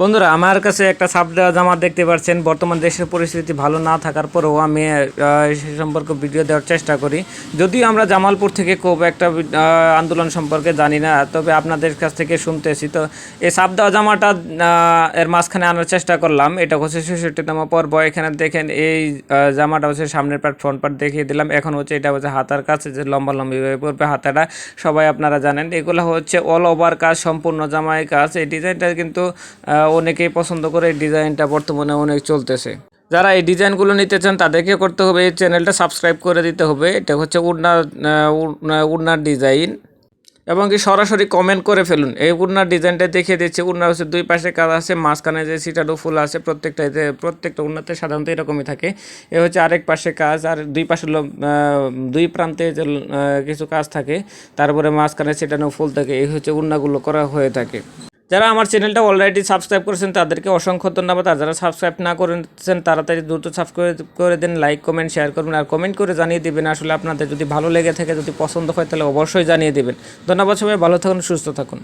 বন্ধুরা, আমার কাছে একটা সাপ দেওয়া জামা দেখতে পাচ্ছেন। বর্তমান দেশের পরিস্থিতি ভালো না থাকার পরেও আমি সে সম্পর্কে ভিডিও দেওয়ার চেষ্টা করি। যদিও আমরা জামালপুর থেকে খুব একটা আন্দোলন সম্পর্কে জানি না, তবে আপনাদের কাছ থেকে শুনতেছি। তো এই সাপ দেওয়া জামাটা এর মাঝখানে আনার চেষ্টা করলাম। এটা হচ্ছে ছেষট্টিতম পর্ব। এখানে দেখেন, এই জামাটা হচ্ছে সামনের পার্ট ফ্রন্ট পার্ট দেখিয়ে দিলাম। এখন হচ্ছে এটা হচ্ছে হাতার কাছে যে লম্বা লম্বি হয়ে পড়বে হাতাটা। সবাই আপনারা জানেন, এগুলো হচ্ছে অল ওভার কাজ, সম্পূর্ণ জামাই কাজ। এই ডিজাইনটা কিন্তু অনেকেই পছন্দ করে এই ডিজাইনটা বর্তমানে অনেক চলতেছে। যারা এই ডিজাইনগুলো নিতে চান তাদেরকে করতে হবে, এই চ্যানেলটা সাবস্ক্রাইব করে দিতে হবে। এটা হচ্ছে উড়নার উড়না- উড়নার ডিজাইন। এবং কি সরাসরি কমেন্ট করে ফেলুন। এই উড়নার ডিজাইনটা দেখিয়ে দিচ্ছে। উড়নার হচ্ছে দুই পাশে কাজ আছে, মাঝখানে যে সিটাডো ফুল আছে, প্রত্যেকটা প্রত্যেকটা উন্নতে সাধারণত এরকমই থাকে। এ হচ্ছে আরেক পাশে কাজ, আর দুই পাশে দুই প্রান্তে যে কিছু কাজ থাকে, তারপরে মাঝখানে সিটানো ফুল থাকে, এই হচ্ছে উন্নাগুলো করা হয়ে থাকে। যারা আমার চ্যানেলটা অলরেডি সাবস্ক্রাইব করেছেন, তাদেরকে অসংখ্য ধন্যবাদ। আর যারা সাবস্ক্রাইব না করেছেন, তাড়াতাড়ি দ্রুত সাবস্ক্রাইব করে দিন লাইক কমেন্ট শেয়ার করবেন, আর কমেন্ট করে জানিয়ে দেবেন। আসলে আপনাদের যদি ভালো লেগে থাকে, যদি পছন্দ হয়, তাহলে অবশ্যই জানিয়ে দেবেন। ধন্যবাদ সবাই, ভালো থাকুন, সুস্থ থাকুন।